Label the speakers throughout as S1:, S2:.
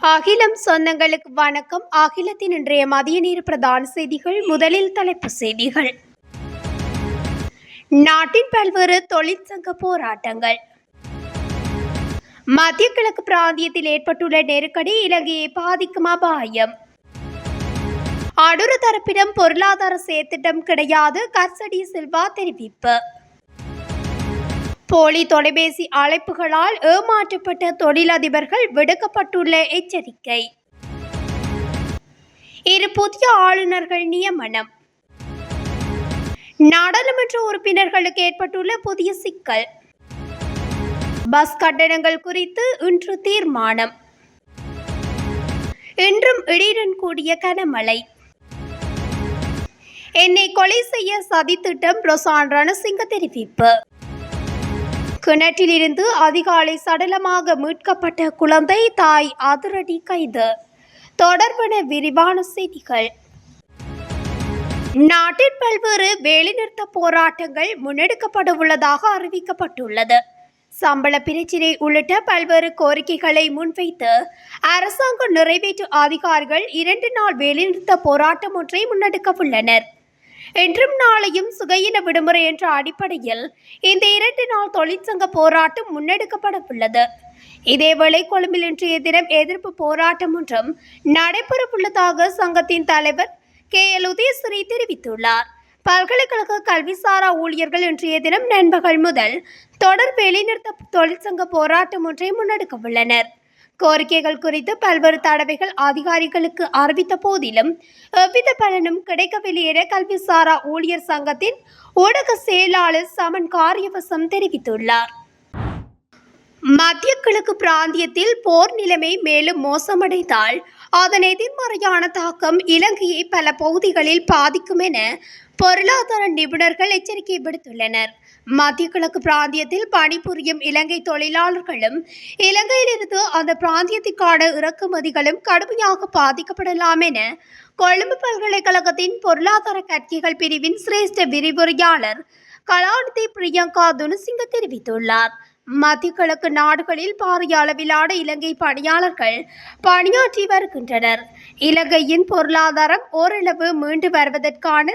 S1: அகிலம் சொந்தங்களுக்கு வணக்கம். அகிலத்தின் இன்றைய மதிய நேர பிரதான செய்திகள் முதலில் தலைப்பு செய்திகள். நாட்டின் பல்வேறு தொழிற்சங்க போராட்டங்கள். மத்திய கிழக்கு பிராந்தியத்தில் ஏற்பட்டுள்ள நெருக்கடி இலங்கையை பாதிக்கும் அபாயம். அடுறு தரப்பிடம் பொருளாதார செயற்திட்டம் கிடையாது கர்சடி சில்வா தெரிவிப்பு. போலி தொலைபேசி அழைப்புகளால் ஏமாற்றப்பட்ட தொழிலதிபர்கள் விடுக்கப்பட்டுள்ள எச்சரிக்கை. இரு புதிய ஆளுநர்கள் நியமனம். நாடாளுமன்ற உறுப்பினர்களுக்கு ஏற்பட்டுள்ள புதிய சிக்கல். பஸ் கட்டணங்கள் குறித்து இன்று தீர்மானம். இன்றும் இடியுடன் கூடிய கனமழை. என்னை கொலை செய்ய சதித்திட்டம் ரொசான் ரணசிங்க தெரிவிப்பு. கிணற்றிலிருந்து அதிகாலை சடலமாக மீட்கப்பட்ட குழந்தை தாய் அதிரடி கைது. தொடர்பான விரிவான செய்திகள். நாட்டின் பல்வேறு வேலைநிறுத்த போராட்டங்கள் முன்னெடுக்கப்பட உள்ளதாக அறிவிக்கப்பட்டுள்ளது. சம்பள பிரச்சினை உள்ளிட்ட பல்வேறு கோரிக்கைகளை முன்வைத்து அரசாங்க நிறைவேற்று அதிகாரிகள் இரண்டு நாள் வேலைநிறுத்த போராட்டம் ஒன்றை முன்னெடுக்க உள்ளனர். இன்றும் நாளையும் சுகையின விடுமுறை என்ற அடிப்படையில் இந்த இரண்டு நாள் தொழிற்சங்க போராட்டம் முன்னெடுக்கப்பட உள்ளது இதேவேளை கொழும்பில் இன்றைய தினம் எதிர்ப்பு போராட்டம் ஒன்றும் நடைபெறவுள்ளதாக சங்கத்தின் தலைவர் கே. எல். உதயஸ்ரீ தெரிவித்துள்ளார். பல்கலைக்கழக கல்விசாரா ஊழியர்கள் இன்றைய தினம் நண்பகல் முதல் தொடர் வேலைநிறுத்த தொழிற்சங்க போராட்டம் ஒன்றை முன்னெடுக்க உள்ளனர் கோரிக்கைகள் குறித்து பல்வேறு தடவைகள் அதிகாரிகளுக்கு அறிவித்த போதிலும் எவ்வித பலனும் கிடைக்கவில்லை என கல்விசாரா ஊழியர் சங்கத்தின் ஊடக செயலாளர் சமன் காரியவசம் தெரிவித்துள்ளார். மத்திய கிழக்கு பிராந்தியத்தில் போர் நிலைமை மேலும் மோசமடைந்தால் அதன் எதிர்மறையான தாக்கம் இலங்கையை பல பகுதிகளில் பாதிக்கும் என பொருளாதார நிபுணர்கள் எச்சரிக்கை விடுத்துள்ளனர். மத்திய கிழக்கு பிராந்தியத்தில் பணிபுரியும் இலங்கை தொழிலாளர்களும் இலங்கையிலிருந்து அந்த பிராந்தியத்திற்கான இறக்குமதிகளும் கடுமையாக பாதிக்கப்படலாம் என கொழும்பு பல்கலைக்கழகத்தின் பொருளாதார கற்கைகள் பிரிவின் சிரேஷ்ட விரிவுரையாளர் கலாநிதி பிரியங்கா துனசிங்க தெரிவித்துள்ளார். மத்திய கிழக்கு நாடுகளில் பாரிய அளவிலான இலங்கை பணியாளர்கள் பணியாற்றி வருகின்றனர். இலங்கையின் பொருளாதாரம் ஓரளவு மீண்டு வருவதற்கான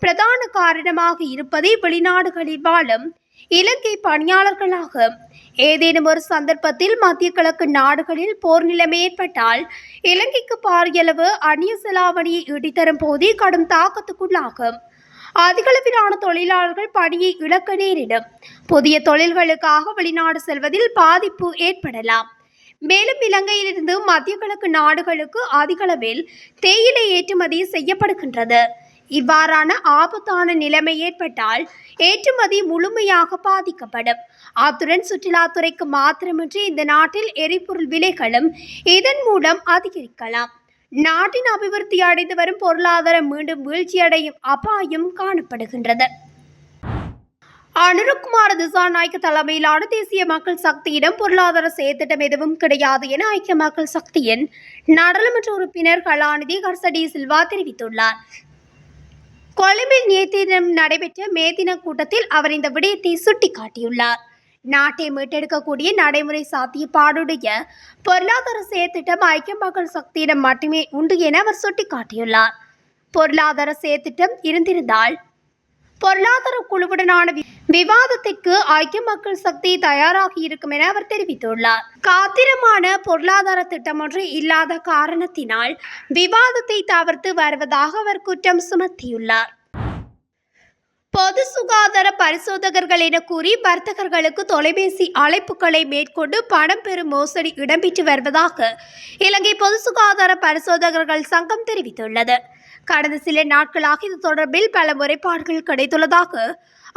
S1: பிரதான காரணமாக இருப்பதே வெளிநாடுகளில் வாழும் இலங்கை பணியாளர்களாகும் ஏதேனும் ஒரு சந்தர்ப்பத்தில் மத்திய கிழக்கு நாடுகளில் போர் நிலைமை ஏற்பட்டால் இலங்கைக்கு பாரியளவு அந்நிய செலாவணியை ஈட்டித்தரும் போதே கடும் தாக்கத்துக்குள்ளாகும். அதிகளவிலான தொழிலாளர்கள் பணியை இழக்க நேரிடும். புதிய தொழில்களுக்காக வெளிநாடு செல்வதில் பாதிப்பு ஏற்படலாம். மேலும் இலங்கையிலிருந்து மத்திய கிழக்கு நாடுகளுக்கு அதிகளவில் தேயிலை ஏற்றுமதி செய்யப்படுகின்றது. இவ்வாறான ஆபத்தான நிலைமை ஏற்பட்டால் ஏற்றுமதி முழுமையாக பாதிக்கப்படும். அத்துடன் சுற்றுலாத்துறைக்கு மாத்திரமின்றி இந்த நாட்டில் எரிபொருள் விலைகளும் இதன் மூலம் அதிகரிக்கலாம். நாட்டின் அபிவிருத்தி அடைந்து வரும் பொருளாதாரம் மீண்டும் வீழ்ச்சியடையும் அபாயம் காணப்படுகின்றது. அனுருக்குமார் திசாநாயக்க தலைமையிலான தேசிய மக்கள் சக்தியிடம் பொருளாதார செயற்திட்டம் எதுவும் கிடையாது என ஐக்கிய மக்கள் சக்தியின் நாடாளுமன்ற உறுப்பினர் கலாநிதி ஹர்சடி சில்வா தெரிவித்துள்ளார். கொழும்பில் நேற்று நடைபெற்ற மே தின கூட்டத்தில் அவர் இந்த விடயத்தை சுட்டிக்காட்டியுள்ளார். நாட்டை மீட்டெடுக்கக்கூடிய நடைமுறை சாத்தியப்பாடுடைய பொருளாதார செயற்திட்டம் ஐக்கிய மக்கள் சக்தியிடம் மட்டுமே உண்டு என அவர் சுட்டிக்காட்டியுள்ளார். பொருளாதார செயற்திட்டம் இருந்திருந்தால் பொருளாதார குழுவுடனான வி- விவாதத்திற்கு ஐக்கிய மக்கள் சக்தி தயாராகி இருக்கும் என அவர் தெரிவித்துள்ளார். காத்திரமான பொருளாதார திட்டம் ஒன்று இல்லாத காரணத்தினால் விவாதத்தை தவிர்த்து வருவதாக அவர் குற்றம் சுமத்தியுள்ளார். பொது சுகாதார பரிசோதகர்கள் என கூறி வர்த்தகர்களுக்கு தொலைபேசி அழைப்புகளை மேற்கொண்டு பணம் பெறும் மோசடி இடம்பெற்று வருவதாக இலங்கை பொது சுகாதார பரிசோதகர்கள் சங்கம் தெரிவித்துள்ளது. கடந்த சில நாட்களாக இது தொடர்பில் பல முறைப்பாடுகள் கிடைத்துள்ளதாக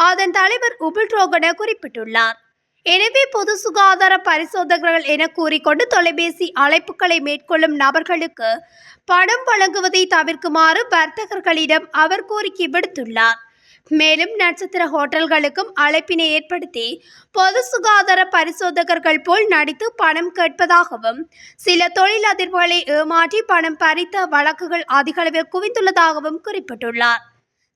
S1: அதன் தலைவர் உபுல் ரோகன குறிப்பிட்டுள்ளார். எனவே பொது சுகாதார பரிசோதகர்கள் என கூறிக்கொண்டு தொலைபேசி அழைப்புகளை மேற்கொள்ளும் நபர்களுக்கு பணம் வழங்குவதை தவிர்க்குமாறு வர்த்தகர்களிடம் அவர் கோரிக்கை விடுத்துள்ளார். மேலும் நட்சத்திர ஹோட்டல்களுக்கும் அழைப்பினை ஏற்படுத்தி பொது சுகாதார பரிசோதகர்கள் போல் நடித்து பணம் கேட்பதாகவும் சில தொழிலதிர்வுகளை ஏமாற்றி பணம் பறித்த வழக்குகள் அதிகளவில் குவிந்துள்ளதாகவும் குறிப்பிட்டுள்ளார்.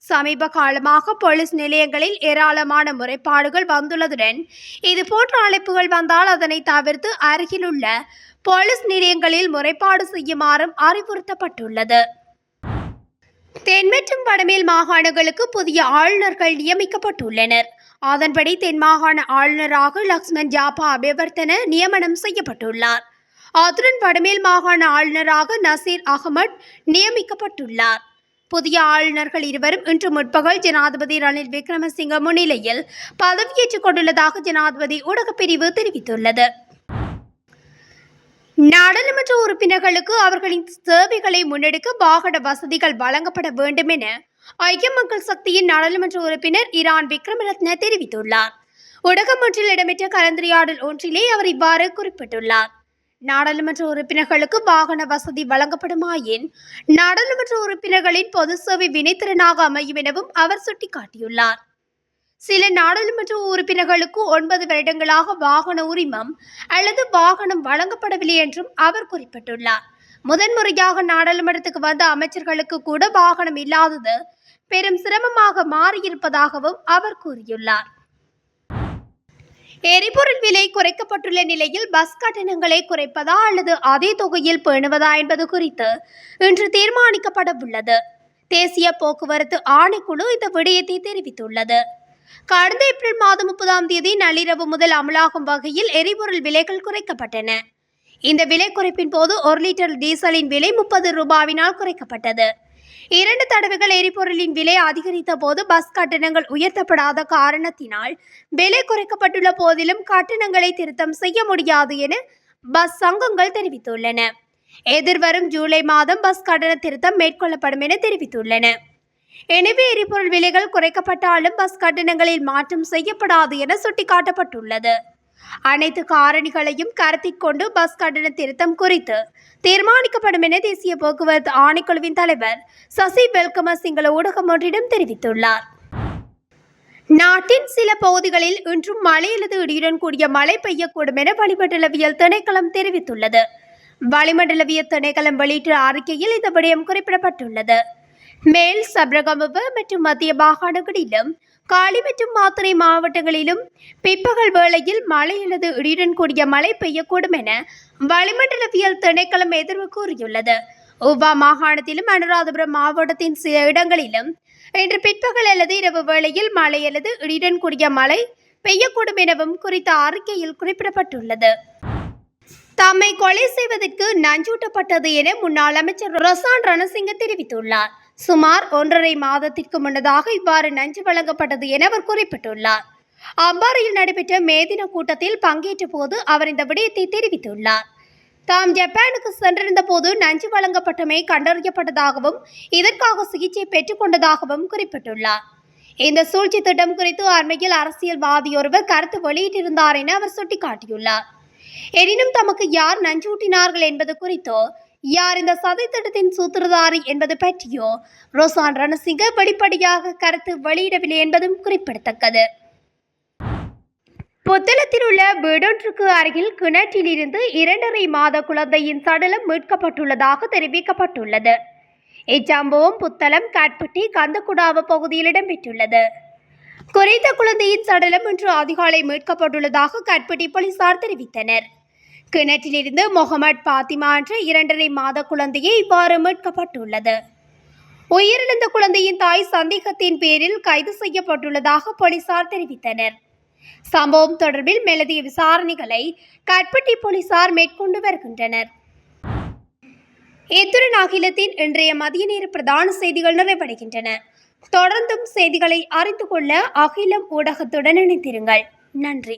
S1: சமீப காலமாக போலீஸ் நிலையங்களில் ஏராளமான முறைப்பாடுகள் வந்துள்ளதுடன் இது போன்ற அழைப்புகள் வந்தால் அதனை தவிர்த்து அருகிலுள்ள போலீஸ் நிலையங்களில் முறைப்பாடு செய்யுமாறும் அறிவுறுத்தப்பட்டுள்ளது. தென் மற்றும் வடமேல் மாகாணங்களுக்கு புதிய ஆளுநர்கள் நியமிக்கப்பட்டுள்ளனர். அதன்படி தென் மாகாண ஆளுநராக லக்ஷ்மண் ஜாபா அபிவர்த்தன நியமனம் செய்யப்பட்டுள்ளார். அத்துடன் வடமேல் மாகாண ஆளுநராக நசீர் அகமட் நியமிக்கப்பட்டுள்ளார். புதிய ஆளுநர்கள் இருவரும் இன்று முற்பகல் ஜனாதிபதி ரணில் விக்ரமசிங்க முன்னிலையில் பதவியேற்றுக் கொண்டுள்ளதாக ஜனாதிபதி ஊடகப்பிரிவு தெரிவித்துள்ளது. நாடாளுமன்ற உறுப்பினர்களுக்கு அவர்களின் சேவைகளை முன்னெடுக்க வாகன வசதிகள் வழங்கப்பட வேண்டும் என ஐக்கிய மக்கள் சக்தியின் நாடாளுமன்ற உறுப்பினர் இரான் விக்ரமரத்ன தெரிவித்துள்ளார். ஊடகம் ஒன்றில் இடம்பெற்ற கலந்துரையாடல் ஒன்றிலே அவர் இவ்வாறு குறிப்பிட்டுள்ளார். நாடாளுமன்ற உறுப்பினர்களுக்கு வாகன வசதி வழங்கப்படுமாயின் நாடாளுமன்ற உறுப்பினர்களின் பொது சேவை வினைத்திறனாக அமையும் எனவும் அவர் சுட்டிக்காட்டியுள்ளார். சில நாடாளுமன்ற உறுப்பினர்களுக்கு ஒன்பது வருடங்களாக வாகன உரிமம் அல்லது வாகனம் வழங்கப்படவில்லை என்றும் அவர் குறிப்பிட்டுள்ளார். முதன்முறையாக நாடாளுமன்றத்துக்கு வந்த அமைச்சர்களுக்கு கூட வாகனம் இல்லாதது பெரும் சிரமமாக மாறியிருப்பதாகவும் அவர் கூறியுள்ளார். எரிபொருள் விலை குறைக்கப்பட்டுள்ள நிலையில் பஸ் கட்டணங்களை குறைப்பதா அல்லது அதே தொகையில் பேணுவதா என்பது குறித்து இன்று தீர்மானிக்கப்பட உள்ளது தேசிய போக்குவரத்து ஆணைக்குழு இந்த விடயத்தை தெரிவித்துள்ளது. கடந்த ஏப்ரல் மாதம் முப்பதாம் தேதி நள்ளிரவு முதல் அமலாகும் வகையில் எரிபொருள் விலைகள் குறைக்கப்பட்டன. இந்த விலை குறைப்பின் போது ஒரு லிட்டர் டீசலின் விலை முப்பது ரூபாவினால் குறைக்கப்பட்டது. இரண்டு தடவைகள் எரிபொருளின் விலை அதிகரித்த போது பஸ் கட்டணங்கள் உயர்த்தப்படாத காரணத்தினால் விலை குறைக்கப்பட்டுள்ள போதிலும் கட்டணங்களை திருத்தம் செய்ய முடியாது என பஸ் சங்கங்கள் தெரிவித்துள்ளன. எதிர்வரும் ஜூலை மாதம் பஸ் கட்டண திருத்தம் மேற்கொள்ளப்படும் என தெரிவித்துள்ளன. எனவே எரிபொருள் விலைகள் குறைக்கப்பட்டாலும் பஸ் கட்டணங்களில் மாற்றம் செய்யப்படாது என சுட்டிக்காட்டப்பட்டுள்ளது. அனைத்து காரணிகளையும் கருத்தில் கொண்டு பஸ் கட்டண திருத்தம் குறித்து தீர்மானிக்கப்படும் என தேசிய போக்குவரத்து ஆணைக்குழுவின் தலைவர் சசி வெல்கம சிங்கள ஊடகம் ஒன்றிடம் தெரிவித்துள்ளார். நாட்டின் சில பகுதிகளில் இன்றும் மழை அல்லது இடியுடன் கூடிய மழை பெய்யக்கூடும் என வளிமண்டலவியல் திணைக்களம் தெரிவித்துள்ளது. வளிமண்டலவியல் திணைக்களம் வெளியிட்ட அறிக்கையில் இந்த விடயம் குறிப்பிடப்பட்டுள்ளது. மேல் சப்ரகமுவ மற்றும் மத்திய மாகாணங்களிலும் காலி மற்றும் மாத்திரை மாவட்டங்களிலும் பிற்பகல் வேளையில் மழை அல்லது இடியுடன் கூடிய மழை பெய்யக்கூடும் என வளிமண்டலவியல் திணைக்களம் எதிர்வு கூறியுள்ளது. உவா மாகாணத்திலும் அனுராதபுரம் மாவட்டத்தின் சில இடங்களிலும் இன்று பிற்பகல் அல்லது இரவு வேளையில் மழை அல்லது இடியுடன் கூடிய மழை பெய்யக்கூடும் எனவும் குறித்த அறிக்கையில் குறிப்பிடப்பட்டுள்ளது. தம்மை கொலை செய்வதற்கு நஞ்சூட்டப்பட்டது என முன்னாள் அமைச்சர் ரொசான் ரணசிங்க தெரிவித்துள்ளார். சுமார் ஒன்றரை மாதத்திற்கு முன்னதாக இவ்வாறு நஞ்சு வழங்கப்பட்டது என அவர் குறிப்பிட்டுள்ளார். அம்பாறையில் நடைபெற்ற மேதின கூட்டத்தில் பங்கேற்ற போது அவர் இந்த விடயத்தை தெரிவித்துள்ளார். தாம் ஜப்பானுக்கு சென்றிருந்த போது நஞ்சு வழங்கப்பட்டமை கண்டறியப்பட்டதாகவும் இதற்காக சிகிச்சை பெற்றுக்கொண்டதாகவும் குறிப்பிட்டுள்ளார். இந்த சூழ்ச்சி திட்டம் குறித்து அண்மையில் அரசியல்வாதியொருவர் கருத்து வெளியிட்டிருந்தார் என அவர் சுட்டிக்காட்டியுள்ளார். எனினும் தமக்கு யார் நஞ்சூட்டினார்கள் என்பது குறித்தோ யார் இந்த சதி திட்டத்தின் சூத்திரதாரி என்பது பற்றியோ ரோசான் ரணசிங்க வெளிப்படையாக கருத்து வெளியிடவில்லை என்பதும் குறிப்பிடத்தக்கது. புத்தளத்தில் உள்ள வீடொன்றுக்கு அருகில் கிணற்றிலிருந்து இரண்டரை மாத குழந்தையின் சடலம் மீட்கப்பட்டுள்ளதாக தெரிவிக்கப்பட்டுள்ளது. இச்சம்பவம் புத்தளம் காட்பட்டி கந்தகுடாவ பகுதியில் இடம்பெற்றுள்ளது. குறைந்த குழந்தையின் சடலம் இன்று அதிகாலை மீட்கப்பட்டுள்ளதாக காட்பட்டி போலீசார் தெரிவித்தனர். கிணற்றிலிருந்து முகமது பாத்திமா என்ற இரண்டரை மாத குழந்தையை இவ்வாறு மீட்கப்பட்டுள்ளது. உயிரிழந்த குழந்தையின் தாய் சந்தேகத்தின் பேரில் கைது செய்யப்பட்டுள்ளதாக போலீசார் தெரிவித்தனர். சம்பவம் தொடர்பில் மேலதிக விசாரணைகளை கட்பட்டி போலீசார் மேற்கொண்டு வருகின்றனர். இத்துடன் அகிலத்தின் இன்றைய மதிய நேர பிரதான செய்திகள் நிறைவடைகின்றன. தொடர்ந்தும் செய்திகளை அறிந்து கொள்ள அகிலம் ஊடகத்துடன் இணைத்திருங்கள் நன்றி.